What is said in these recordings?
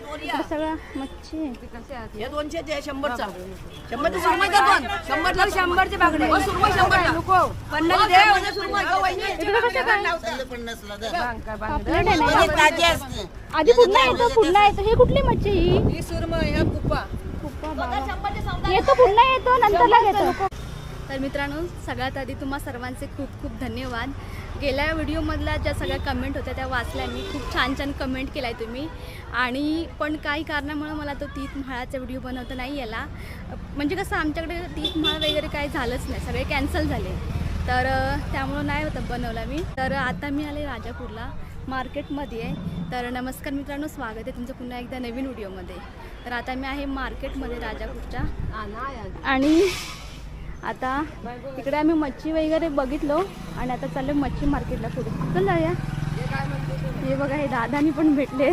इकडे सगळं मच्छी आहे. हे दोनशे ते शंभरचा. शंभरचा सुरमई का दोन. शंभरला शंभरचे बाकडे सुरमई शंभरला. पन्नास दे सुरमई. वहिनी. इकडे कसं काय? पापलेट आहे ना? ताजी असते आधी पुन्हा येतो पुन्हा येतो. हे कुठली मच्छी ही? ही सुरमई हा कुप्पा कुप्पा बाबा. येतो पुन्हा येतो नंतरला घेतो. तर मित्रांनो सगळ्यात आधी तुम्हा सर्वांचे खूप खूप धन्यवाद. गेल्या व्हिडिओमधल्या ज्या सगळ्या कमेंट होत्या त्या वाचल्या मी. खूप छान छान कमेंट केलाय तुम्ही. आणि पण काही कारणामुळे मला तो तीत म्हाळाचा व्हिडिओ बनवता नाही आला. म्हणजे कसं आमच्याकडे तीत म्हाळ वगैरे काही झालंच नाही. सगळे कॅन्सल झाले. तर त्यामुळं नाही होतं बनवला मी. तर आता मी आले राजापूरला. मार्केटमध्ये. आहे तर नमस्कार मित्रांनो स्वागत आहे तुमचं पुन्हा एकदा नवीन व्हिडिओमध्ये तर आता मी आहे मार्केटमध्ये राजापूरच्या. आणि आता तिकडे आम्ही मच्छी वगैरे बघितलो आणि आता चाललो मच्छी मार्केटला पुढे. चल जाऊया हे बघा हे दादानी पण भेटले.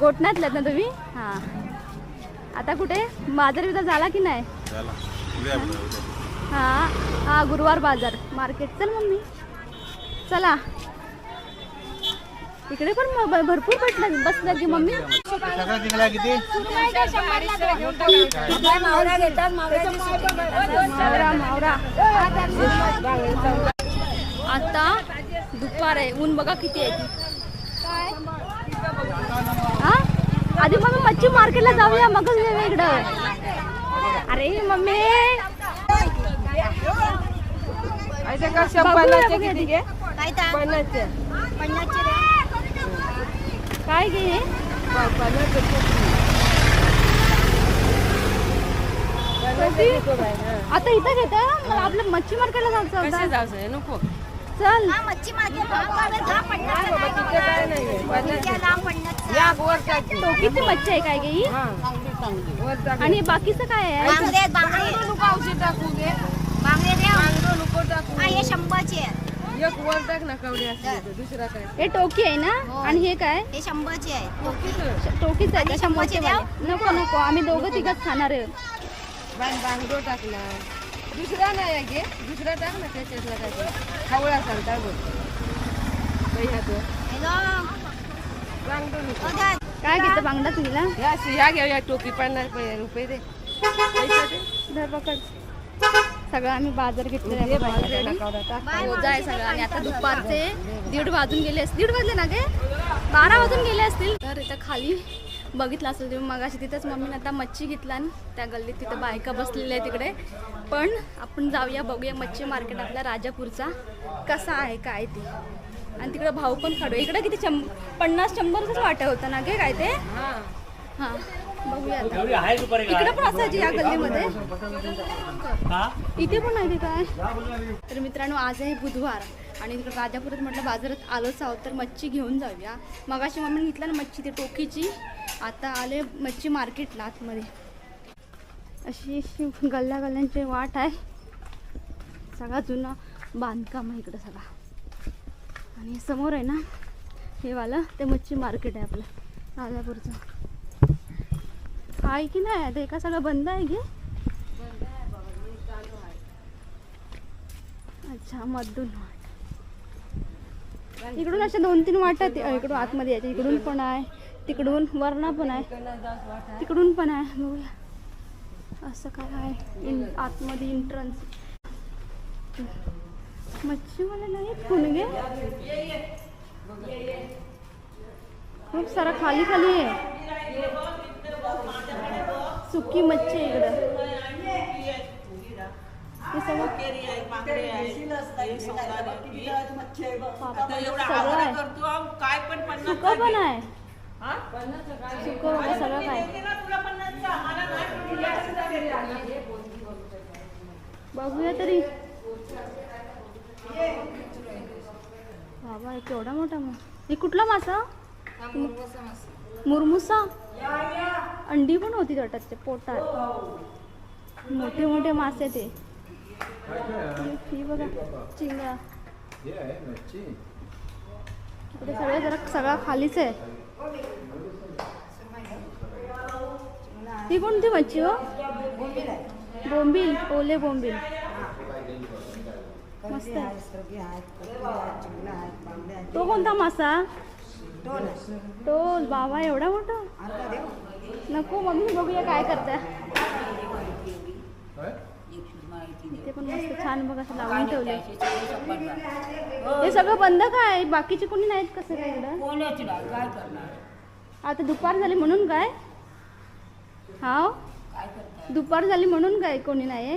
गोठण्यातल्यात ना तुम्ही? हां. आता कुठे? बाजार बिजार झाला की नाही? हां. हां गुरुवार बाजार. मार्केट. चल मम्मी. चला. इकडे पण म- भरपूर भेटलं बसल्या की मम्मी. सगळं तिकडे किती? मावरा मावरा आता दुपार आहे. ऊन बघा किती आहे. हा? आधी मग मच्छी मार्केटला जाऊया मगच वेगळं अरे मम्मी. किती घे? काय घे? आता इथं घेता मला आपलं मच्छी मार्केटला जायचं कसे होतं जायचं नको. चल. मच्छी टोकीची मच्छी आहे काय गे वर टाकी आणि बाकीचं काय आहे? बांगडे बांगडे. नको औषध टाकू घे बांगडे दे पांढरं नको टाकू. शंभरचे आहे. एक वर टाक ना कवडे असते दुसरा काय? हे टोकी आहे ना? आणि हे काय? हे शंभरचे आहे. टोकीच? आहे शंभरचे द्या? वाले? नको नको. आम्ही दोघं तिघच खाणार आहे. बांग बांगडो टाकला. दुसरा नाही आहे घे दुसरा टाक ना त्याच्यातला काय खावळा सांगता बघ. ह्या तो. हॅलो. बांगडो नको. बघा. काय घेतं बांगडा तुला? या ह्या घ्या या टोपी पन्नास रुपये दे. पैसे दे. धर पकड. सगळं आम्ही बाजार घेतलेला टाक. रोजा आहे सगळं. आणि आता दुपारचे दीड वाजून गेले असतील. दीड वाजले ना गे? बारा वाजून गेले असतील. तर इथं खाली बघितलं असेल तुम्ही मगाशी तिथंच मम्मीने आता मच्छी घेतला आणि त्या गल्लीत तिथं बायका बसलेल्या आहे तिकडे. पण आपण जाऊया बघूया मच्छी मार्केट आपल्या राजापूरचा कसा आहे काय ते. आणि तिकडे भाऊ पण काढू इकडे किती शं पन्नास शंभरच वाटत होतं ना गे काय ते? हा. हां. बघूया आता. इकडे पण असायची या गल्लीमध्ये. इथे पण आहे काय? तर मित्रांनो आज आहे बुधवार आणि इकडे राजापुरात म्हटलं बाजारात आलोच आहोत तर मच्छी घेऊन जाऊया. मगाशी मम्मीने घेतला ना मच्छी ती टोकीची. आता आले मच्छी मार्केटला आतमध्ये. अशी अशी गल्ल्या गल्ल्यांची वाट आहे. सगळा जुना बांधकाम आहे इकडं सगळा. आणि समोर आहे ना हे वालं ते मच्छी मार्केट आहे आपलं राजापूरचं. आहे की नाही? आता एका सगळं बंद आहे की? अच्छा मधून वाट. इकडून अशा दोन तीन वाट इकडून आतमध्ये यायचे इकडून पण आहे. तिकडून वरणा पण आहे. तिकडून पण आहे. बघूया. असं काय आहे? इन आतमध्ये एंट्रन्स मच्छीवाले नाही कोणी खूप सारा खाली खाली आहे. सुकी मच्छी आहे इकडं. हे सगळं आहे काय पण सुकं पण आहे. सुकं वगैरे सगळं काय? बघूया तरी. बाबा हे केवढा मोठा मग हे कुठला मासा. मुरमुसा? अंडी पण होती वाटत ते पोटात. मोठे मोठे मासे ते. ही- बघा इकडे सगळे जरा सगळा खालीच आहे. ही कोणती मच्छी हो? बोंबील ओले बोंबील. मस्त तो कोणता मासा? टोल बाबा एवढा मोठा? नको मम्मी बघूया काय करता ते पण मस्त छान बघ असं लावून ठेवले हे सगळं बंद काय? बाकीचे कोणी नाहीत कसं काय इकडं आता दुपार झाली म्हणून काय? हा दुपार झाली म्हणून काय कोणी नाही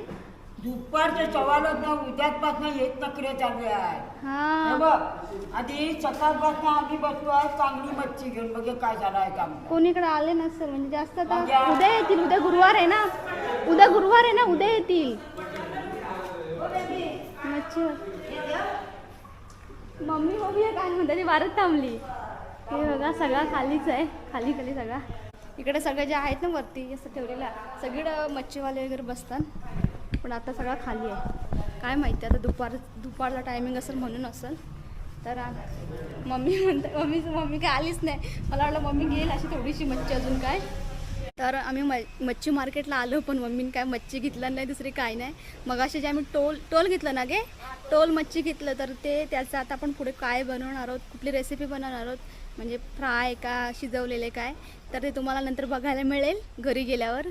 दुपारच्या सवालच ना उद्यापासून हेच नखरे चालू आहे. हे. हा बघ आधी सकाळपासून आम्ही बसलो आहे चांगली मच्छी घेऊन. बघे काय झालं आहे काम. कोणीकडे आले नसेल म्हणजे जास्त आता उद्या येतील उद्या गुरुवार आहे ना. उद्या गुरुवार आहे ना उद्या येतील. मच्छी. मम्मी बघूया काय म्हणते? ती वारत थांबली. हे बघा सगळा खालीच आहे. खाली खाली सगळा. इकडे सगळं जे आहेत ना वरती असं ठेवलेलं सगळीकडं मच्छीवाले वगैरे बसतात. पण आता सगळा खाली आहे. काय माहिती आता दुपार दुपारचा टायमिंग असेल म्हणून असेल. तर मम्मी म्हणते मम्मी मम्मी काय आलीच नाही. मला वाटलं मम्मी घेईल अशी थोडीशी मच्छी अजून काय? तर आम्ही म मच्छी मार्केटला आलो पण मम्मीने काय मच्छी घेतलं नाही दुसरी काय नाही. मग असे जे आम्ही टोल टोल घेतलं ना गे टोल मच्छी घेतलं तर ते त्याचं आता आपण पुढे काय बनवणार आहोत कुठली रेसिपी बनवणार आहोत म्हणजे फ्राय का शिजवलेले काय तर ते तुम्हाला नंतर बघायला मिळेल घरी गेल्यावर.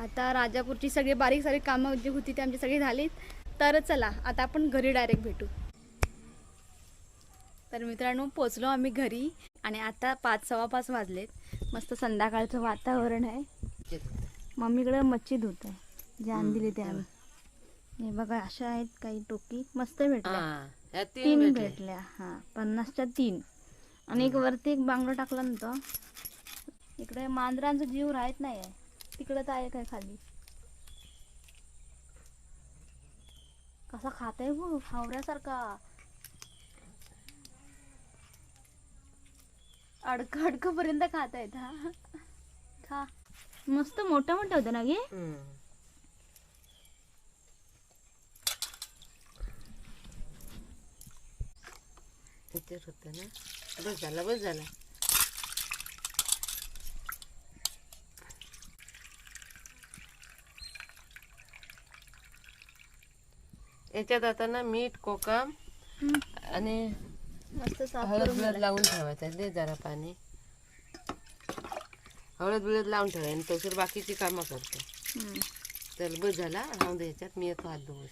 आता राजापूरची सगळी बारीक सारीक कामं जी होती ती आमची सगळी झालीत. तर चला आता आपण घरी डायरेक्ट भेटू. तर मित्रांनो पोचलो आम्ही घरी आणि आता पाच सव्वा पाच वाजलेत. मस्त संध्याकाळचं वातावरण आहे. मम्मीकडे मच्छी धुत आहे जान दिली ते आम्ही. हे बघा अशा आहेत काही टोकी मस्त भेटल्या. तीन भेटल्या. हा. पन्नासच्या तीन. आणि एक वरती एक बांगडा टाकला नव्हतं इकडे मांजरांचा जीव राहत नाही आहे तिकडं तर आहे काय खाली? कसा खात आहे हो हावऱ्यासारखा अडक अडकपर्यंत खात आहेत हा खा. मस्त मोठा मोठा होता ना गे. इथेच होतं ना. बस झाला बस झाला. याच्यात आता ना मीठ कोकम. आणि मस्त साफ हळद करून बिळद. लावून ठेवायचं दे जरा पाणी. हळद बिळद लावून ठेवाय आणि तसं बाकीची कामं करतो. हम्म. चल बस झाला राहून दे याच्यात मी येतो हात धुवून.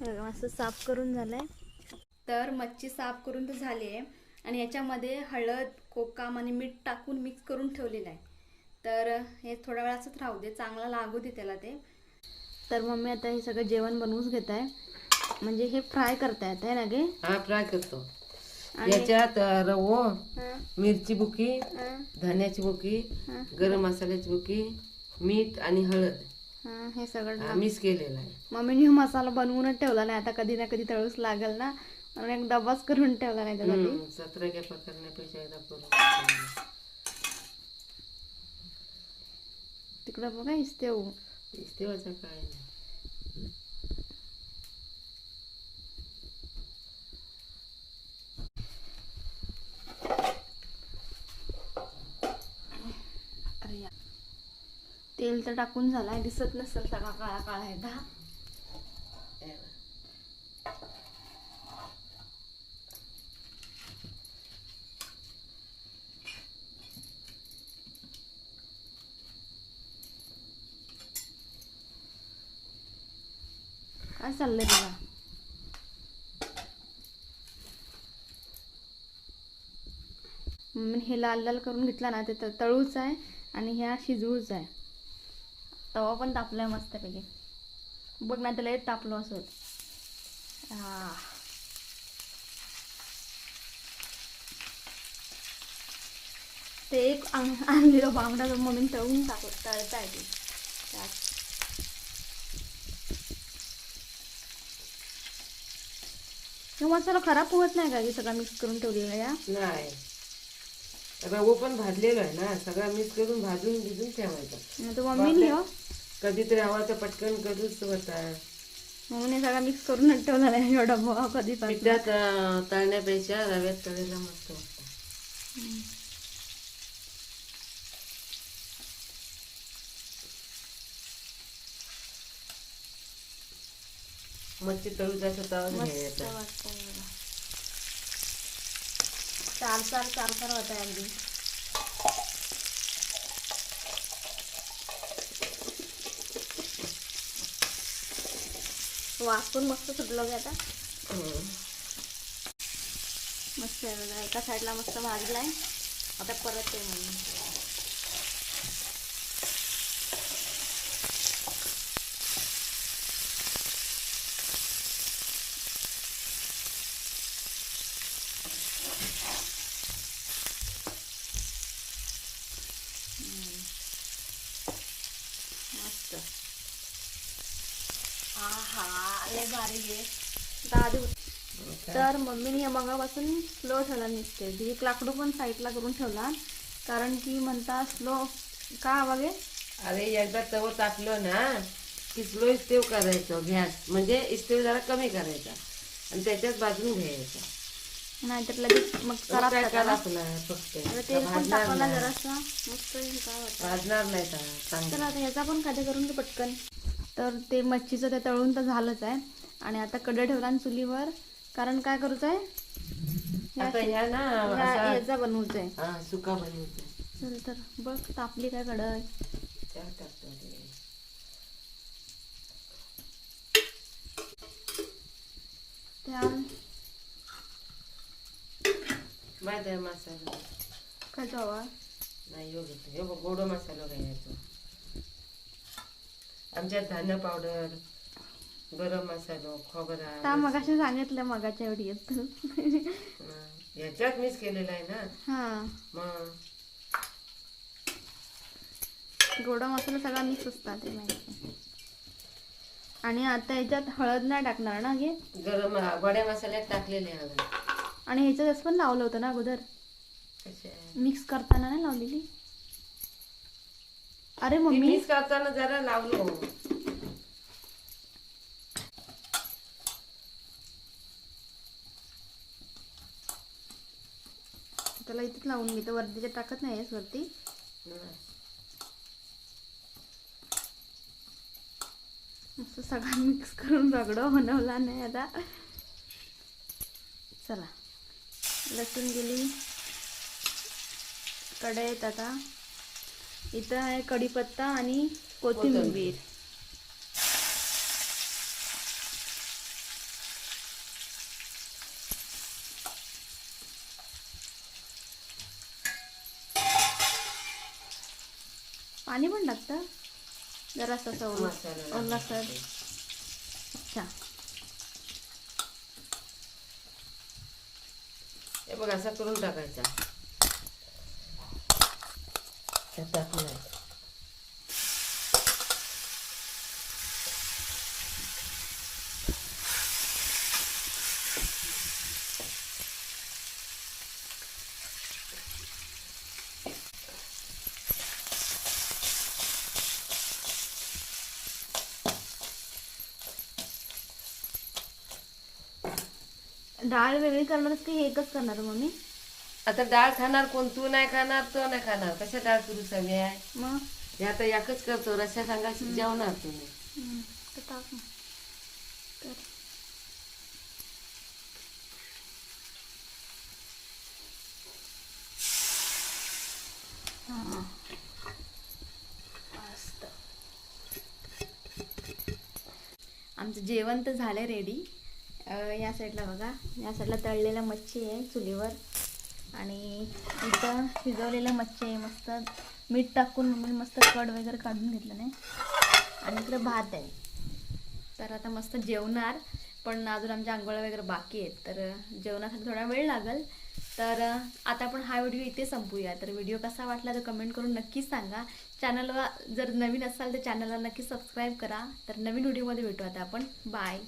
बघा, मस्त साफ करून झालंय. तर मच्छी साफ करून तर झाली आहे. आणि याच्यामध्ये हळद कोकाम आणि मीठ टाकून मिक्स करून ठेवलेलं आहे. तर हे थोड्या वेळाचंच राहू दे चांगला लागू दे त्याला ते. तर मम्मी आता हे सगळं जेवण बनवूच घेत आहे म्हणजे हे फ्राय करता येत आहे ना गे? हा फ्राय करतो. याच्यात रवो मिरची बुकी धन्याची बुकी गरम मसाल्याची बुकी मीठ आणि हळद. हां सगळं मिक्स केलेलं आहे. मम्मीने हा मसाला बनवूनच ठेवला नाही आता कधी ना कधी तळूस लागेल ना. म्हणून एक डबाच करून ठेवला नाही त्यासाठी. सतरा गॅपा करण्यापेक्षा एकदा करून तिकडं बघा इस्तेव तेव्हाचं काय नाही. तेल तर टाकून झालाय दिसत नसेल सगळा काळा काळा आहे का काय चाललंय बघा. हे लाल लाल करून घेतला ना ते तळूच आहे आणि ह्या शिजवूच आहे. तवा पण तापलाय मस्तपैकी. बघ ना त्याला तापलो असं. हा. ते एक आणलेलं बांगडा मम्मीने तळून टाक तळता येते त्यात हे मसाला खराब होत नाही का सगळं मिक्स करून ठेवलेला या? नाही. रवो पण भाजलेला आहे ना सगळा मिक्स करून भाजून भिजून ठेवायचा. मग तो मम्मीने हो कधीतरी आवाज पटकन करूच होता मम्मीने सगळा मिक्स करून ठेवला नाही एवढा कधी पिठात अं, तळण्यापेक्षा रव्यात तळलेला मस्त वाटतं. मच्छी तळू जात होता चार चार चार चारचार होत आहे अगदी. वास मस्त सुटलो की आता. मस्त एका साईडला मस्त भाजलाय. आता परत ते म्हणून. लय भारी घे दादी। तर मम्मीने या मगापासून स्लो ठेवला निघते एक लाकडू पण साईडला करून ठेवला. कारण की म्हणता स्लो का बघे अरे एकदा तव टाकलं ना की स्लो इस्तेव करायचं गॅस. म्हणजे इस्तेव जरा कमी करायचा. आणि त्याच्यात भाजून घ्यायचा. नाहीतर लगेच मग भाजणार टाकला नाही. जरासा मस्त हे काय वाटतं? भाजणार नाही का तर चांगलं. आता ह्याचा पण खाते करून पटकन. तर ते मच्छीचं ते तळून तर झालंच आहे. आणि आता कडे ठेवला चुलीवर कारण काय करूच आहे ह्याचा बनवूच आहे सुका बनवतो चल तर बघ तापली काय कढई. त्या मसाला. काय हवा नाही बघ, गोड मसाला घ्यायचो. आमच्यात धान्य पावडर गरम मसालो खोबरा त्या मगाशी सांगितलं मगाच्या व्हिडिओत हा. ह्याच्यात मिक्स केलेला आहे ना? हा. मग? गोडा मसाला सगळा मिक्स असतात ते माहिती. आणि आता याच्यात हळद नाही टाकणार ना घे गरम गोड्या मसाल्यात टाकलेले हवे आणि ह्याच्यात पण लावलं होतं ना अगोदर. कसे मिक्स करताना नाही लावलेली? अरे मम्मी. मिक्स करताना जरा लावलो त्याला इथेच लावून घेते वरतीच्या टाकत नाही आहेस वरती. असं सगळं मिक्स करून रगडं बनवला नाही आता. चला लसूण गेली. कढईत आता. इथं आहे कढीपत्ता आणि कोथिंबीर. पाणी पण जरासं असं मसाला ओला सर अच्छा. हे बघ असा करून टाकायचा. टाकलाय डाळ वेगळी करणारच की एकच करणार मम्मी? आता डाळ खाणार कोण? तू नाही खाणार तो नाही खाणार. कशा डाळ करू सगळे आहे मग? हे आता एकच करतो. रस्सा सांगा जेवणार तुम्ही. हम्म, तर टाक मग. तर. हां. मस्त. आमचं जेवण तर झालं रेडी या साईडला बघा. या साईडला तळलेलं मच्छी आहे चुलीवर. आणि इथं शिजवलेलं मच्छी आहे मस्त. मीठ टाकून मम्मी मस्त कड वगैरे काढून घेतलं नाही. आणि इकडं भात आहे. तर आता मस्त जेवणार. पण अजून आमच्या आंघोळ्या वगैरे बाकी आहेत. तर जेवणासाठी थोडा वेळ लागेल. तर आता आपण हा व्हिडिओ इथे संपूया. तर व्हिडिओ कसा वाटला तर कमेंट करून नक्कीच सांगा. चॅनलला जर नवीन असाल तर चॅनलला नक्की सबस्क्राईब करा. तर नवीन व्हिडिओमध्ये भेटू आता आपण. बाय.